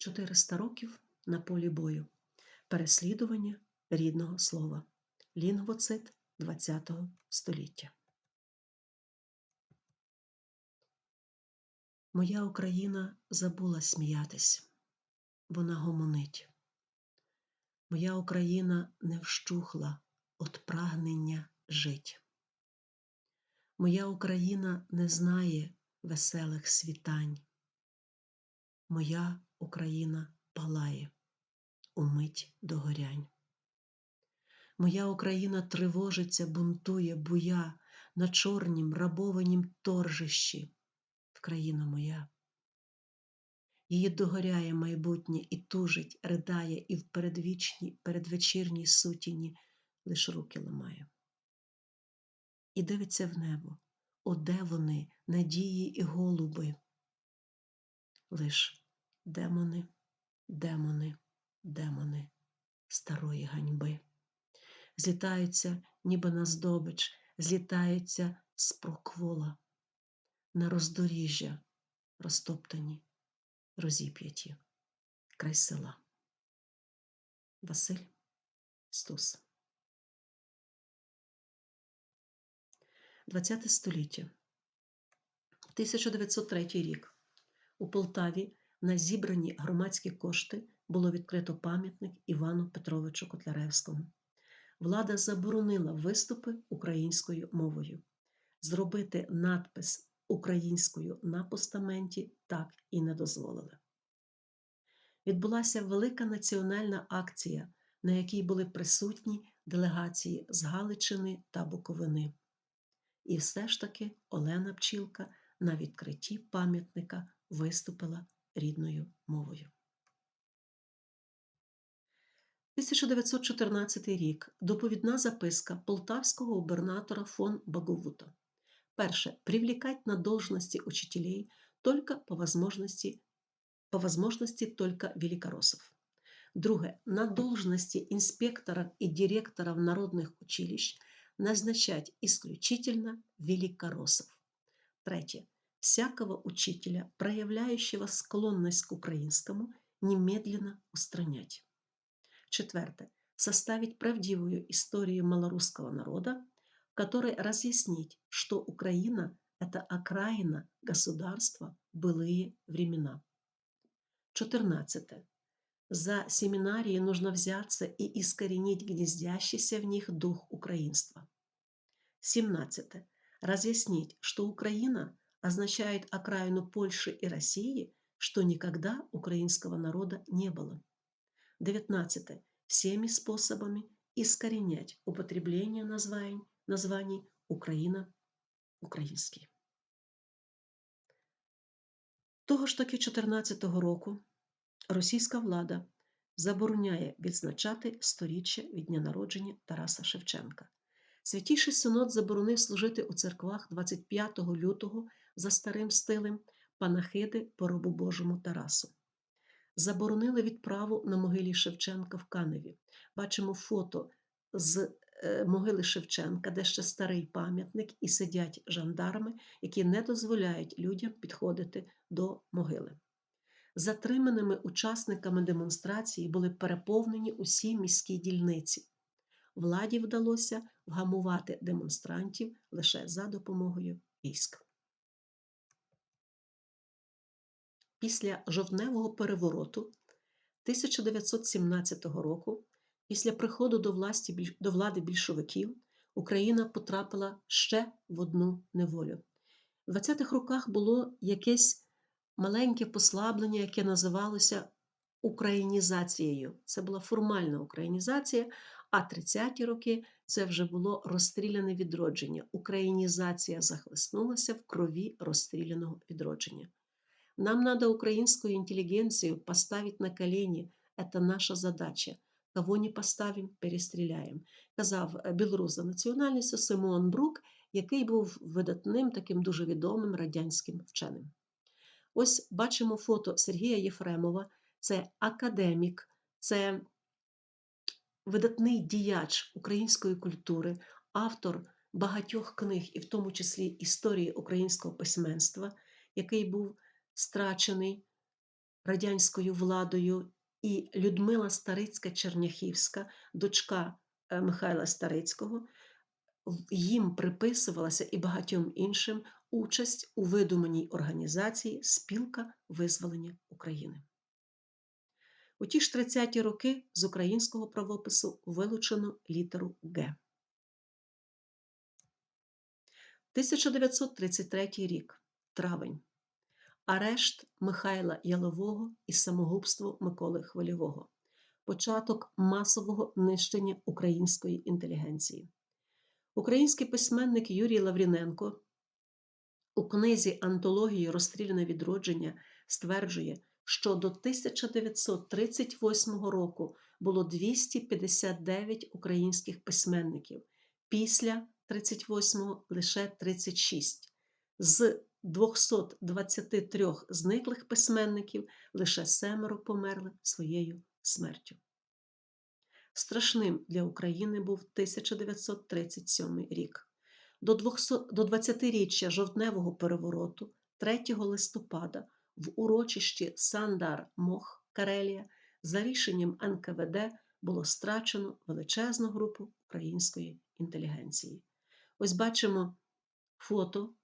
400 років на полі бою. Переслідування рідного слова. Лінгвоцит ХХ століття. Моя Україна забула сміятись, вона гомонить. Моя Україна не вщухла от прагнення жить. Моя Україна не знає веселих світань. Моя Україна палає умить догорянь. Моя Україна тривожиться, бунтує, буя на чорнім рабованім торжищі, Вкраїна моя. Її догоряє майбутнє і тужить, ридає, і в передвічній, передвечірній сутіні лиш руки ламає. І дивиться в небо, о, де вони, надії і голуби. Лиш демони, демони, демони старої ганьби. Злітаються, ніби на здобич, злітаються з проквола, на роздоріжжя розтоптані, розіп'яті, край села. Василь Стус. ХХ століття. 1903 рік. У Полтаві на зібрані громадські кошти було відкрито пам'ятник Івану Петровичу Котляревському. Влада заборонила виступи українською мовою. Зробити надпис українською на постаменті так і не дозволили. Відбулася велика національна акція, на якій були присутні делегації з Галичини та Буковини. І все ж таки Олена Пчілка на відкритті пам'ятника виступила рідною мовою. 1914 рік. Доповідна записка полтавського губернатора фон Баговута. Перше. Привлекать на должности учителей только по возможности, по возможности только великороссов. Друге. На должности инспекторов и директоров народных училищ назначать исключительно великороссов. Третье. Всякого учителя, проявляющего склонность к украинскому, немедленно устранять. Четвертое. Составить правдивую историю малорусского народа, в которой разъяснить, что Украина – это окраина государства былые времена. Четырнадцатое. За семинарии нужно взяться и искоренить гнездящийся в них дух украинства. Семнадцатое. Разъяснить, что Украина означает окраину Польши и России, что никогда украинского народа не было. 19. Всеми способами искоренять употребление названий, названий Україна український. Того ж таки 14-го року російська влада забороняє відзначати сторіччя від дня народження Тараса Шевченка. Святіший Синод заборонив служити у церквах 25 лютого за старим стилем панахиди по робу Божому Тарасу заборонили відправу на могилі Шевченка в Каневі. Бачимо фото з е, могили Шевченка, де ще старий пам'ятник, і сидять жандарми, які не дозволяють людям підходити до могили. Затриманими учасниками демонстрації були переповнені усі міські дільниці. Владі вдалося вгамувати демонстрантів лише за допомогою військ. Після жовтневого перевороту 1917 року, після приходу до, власті, до влади більшовиків, Україна потрапила ще в одну неволю. У 20-х роках було якесь маленьке послаблення, яке називалося українізацією. Це була формальна українізація, а 30-ті роки це вже було розстріляне відродження. Українізація захлеснулася в крові розстріляного відродження. Нам надо украинскую интеллигенцию поставить на колени. Это наша задача. Кого не поставимо, перестріляємо, казав е, білорус за національністю Симон Брук, який був видатним, таким дуже відомим радянським вченим. Ось бачимо фото Сергія Єфремова, це академік, це видатний діяч української культури, автор багатьох книг, і в тому числі історії українського письменства, який був страчений радянською владою, і Людмила Старицька Черняхівська, дочка е, Михайла Старицького, їм приписувалася і багатьом іншим участь у видуманій організації Спілка визволення України. У ті ж 30-ті роки з українського правопису вилучено літеру Г. 1933 рік травень. Арешт Михайла Ялового і самогубство Миколи Хвильового. Початок масового нищення української інтелігенції. Український письменник Юрій Лавріненко у книзі Антології Розстріляне відродження стверджує, що до 1938 року було 259 українських письменників, після 38-го лише 36. З 223 зниклих письменників лише семеро померли своєю смертю. Страшним для України був 1937 рік. До 20-річчя жовтневого перевороту 3 листопада в урочищі Сандар Мох Карелія за рішенням НКВД було страчено величезну групу української інтелігенції. Ось бачимо фото,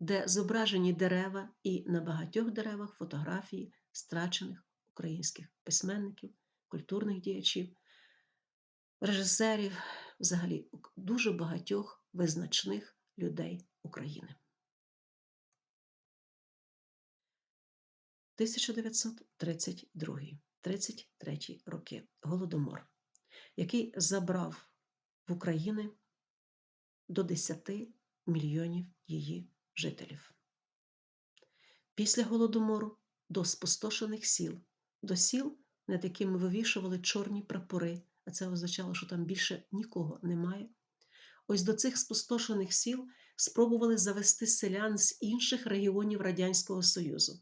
де зображені дерева, і на багатьох деревах фотографії страчених українських письменників, культурних діячів, режисерів, взагалі дуже багатьох визначних людей України. 1932 33 роки Голодомор, який забрав в Україні до 10 мільйонів її жителів. Після Голодомору до спустошених сіл, до сіл, над якими вивішували чорні прапори, а це означало, що там більше нікого немає. Ось до цих спустошених сіл спробували завести селян з інших регіонів Радянського Союзу.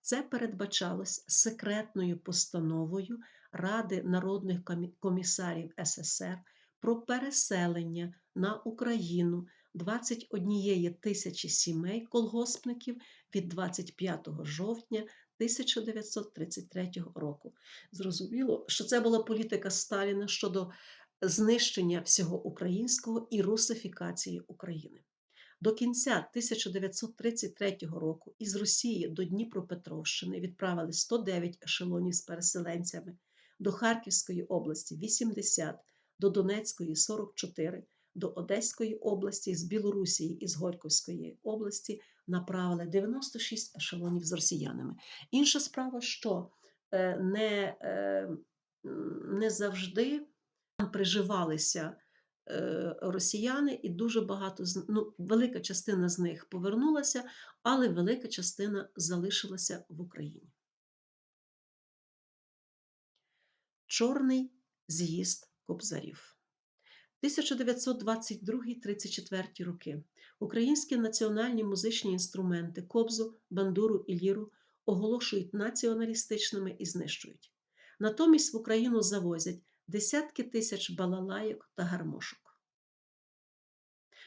Це передбачалось секретною постановою Ради народних комісарів СССР про переселення на Україну 21 тисячі сімей колгоспників від 25 жовтня 1933 року. Зрозуміло, що це була політика Сталіна щодо знищення всього українського і русифікації України. До кінця 1933 року із Росії до Дніпропетровщини відправили 109 ешелонів з переселенцями, до Харківської області 80, до Донецької 44, до Одеської області, з Білорусії і з Горьківської області направили 96 ешелонів з росіянами. Інша справа, що е, не, е, не завжди приживалися. Е, росіяни, і дуже багато ну, велика частина з них повернулася, але велика частина залишилася в Україні. Чорний з'їзд кобзарів. 1922-34 роки українські національні музичні інструменти кобзу, бандуру і ліру оголошують націоналістичними і знищують. Натомість в Україну завозять десятки тисяч балалайок та гармошок.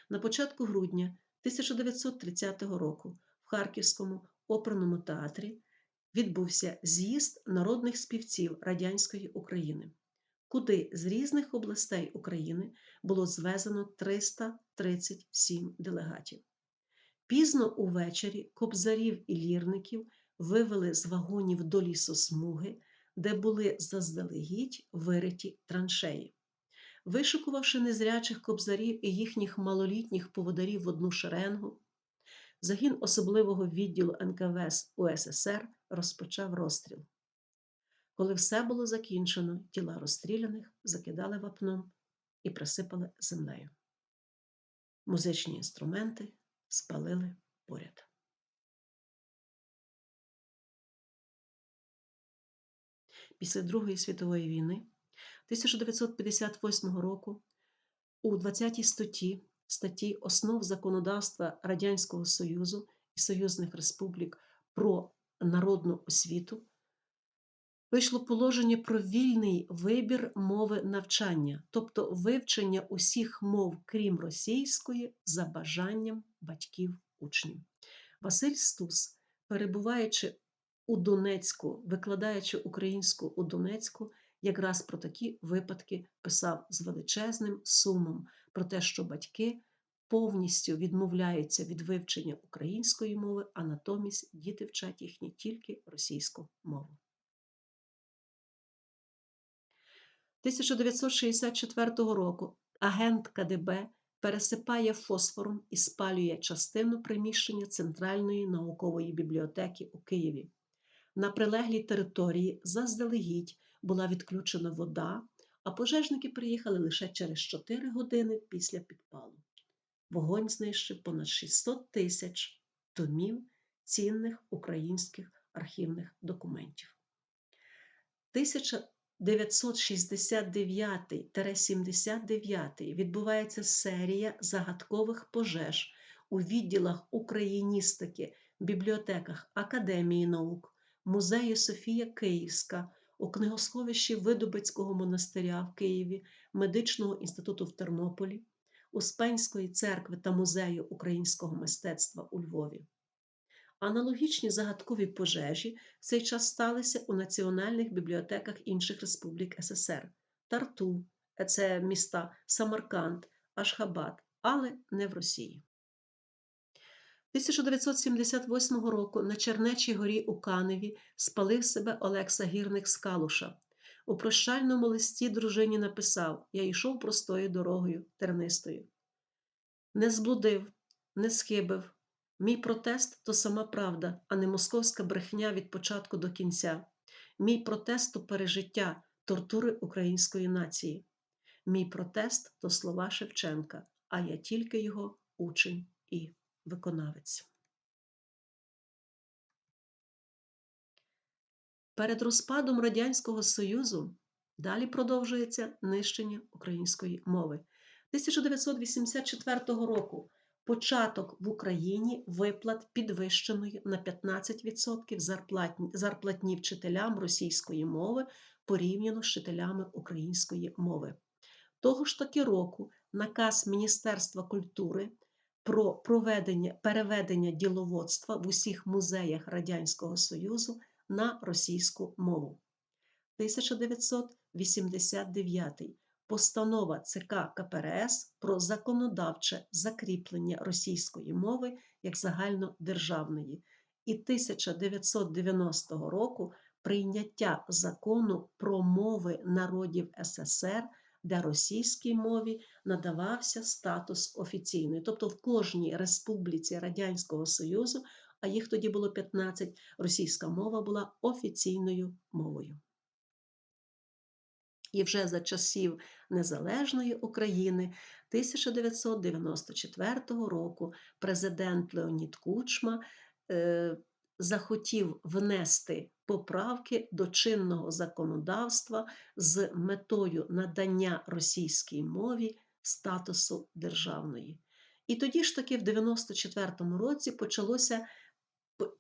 На початку грудня 1930 року в Харківському оперному театрі відбувся з'їзд народних співців радянської України, куди з різних областей України було звезено 337 делегатів. Пізно увечері кобзарів і лірників вивели з вагонів до лісосмуги де були заздалегідь вириті траншеї. Вишикувавши незрячих кобзарів і їхніх малолітніх поводарів в одну шеренгу, загін особливого відділу НКВС УССР розпочав розстріл. Коли все було закінчено, тіла розстріляних закидали вапном і присипали землею. Музичні інструменти спалили поряд. після Другої світової війни 1958 року у 20 статті статті основ законодавства Радянського Союзу і Союзних Республік про народну освіту вийшло положення про вільний вибір мови навчання, тобто вивчення усіх мов, крім російської, за бажанням батьків учнів. Василь Стус, перебуваючи у Донецьку, викладаючи українську у Донецьку, якраз про такі випадки писав з величезним сумом про те, що батьки повністю відмовляються від вивчення української мови, а натомість діти вчать їхні тільки російську мову. 1964 року агент КДБ пересипає фосфором і спалює частину приміщення Центральної наукової бібліотеки у Києві. На прилеглій території заздалегідь була відключена вода, а пожежники приїхали лише через 4 години після підпалу. Вогонь знищив понад 600 тисяч томів цінних українських архівних документів. 1969-79 відбувається серія загадкових пожеж у відділах україністики, бібліотеках Академії наук, музею Софія Київська, у книгосховищі Видубицького монастиря в Києві, Медичного інституту в Тернополі, Успенської церкви та музею українського мистецтва у Львові. Аналогічні загадкові пожежі в цей час сталися у національних бібліотеках інших республік СССР Тарту, це міста Самарканд, Ашхабад, але не в Росії. 1978 року на Чернечій горі у Каневі спалив себе Олекса Гірник з Калуша. У прощальному листі дружині написав: Я йшов простою дорогою тернистою. Не зблудив, не схибив. Мій протест то сама правда, а не московська брехня від початку до кінця. Мій протест то пережиття тортури української нації. Мій протест то слова Шевченка, а я тільки його учень і виконавець. Перед розпадом Радянського Союзу далі продовжується нищення української мови. 1984 року початок в Україні виплат підвищеної на 15% зарплатні, зарплатні вчителям російської мови порівняно з вчителями української мови. Того ж таки року наказ Міністерства культури про проведення переведення діловодства в усіх музеях Радянського Союзу на російську мову. 1989 Постанова ЦК КПРС про законодавче закріплення російської мови як загальнодержавної, і 1990 року прийняття закону про мови народів СССР де російській мові надавався статус офіційної. Тобто в кожній республіці Радянського Союзу, а їх тоді було 15, російська мова була офіційною мовою. І вже за часів Незалежної України 1994 року президент Леонід Кучма е, захотів внести поправки до чинного законодавства з метою надання російській мові статусу державної. І тоді ж таки, в 94-му році, почалося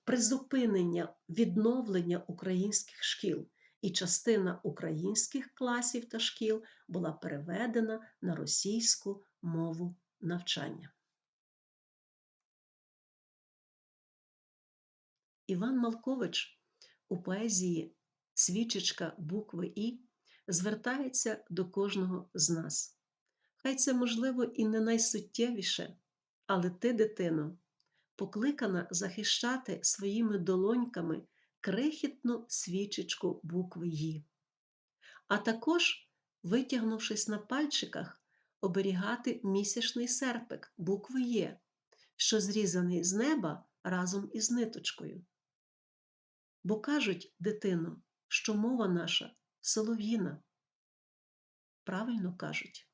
призупинення відновлення українських шкіл, і частина українських класів та шкіл була переведена на російську мову навчання. Іван Малкович у поезії Свічечка букви І звертається до кожного з нас. Хай це, можливо, і не найсуттєвіше, але ти, дитино, покликана захищати своїми долоньками крихітну свічечку букви «Ї», а також, витягнувшись на пальчиках, оберігати місячний серпик букви Є, що зрізаний з неба разом із ниточкою. Бо кажуть, дитино, що мова наша солов'їна. Правильно кажуть.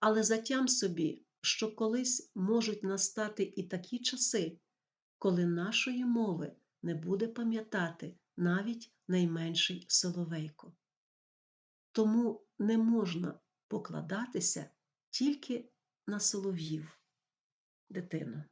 Але затям собі, що колись можуть настати і такі часи, коли нашої мови не буде пам'ятати навіть найменший соловейко. Тому не можна покладатися тільки на солов'їв, дитино.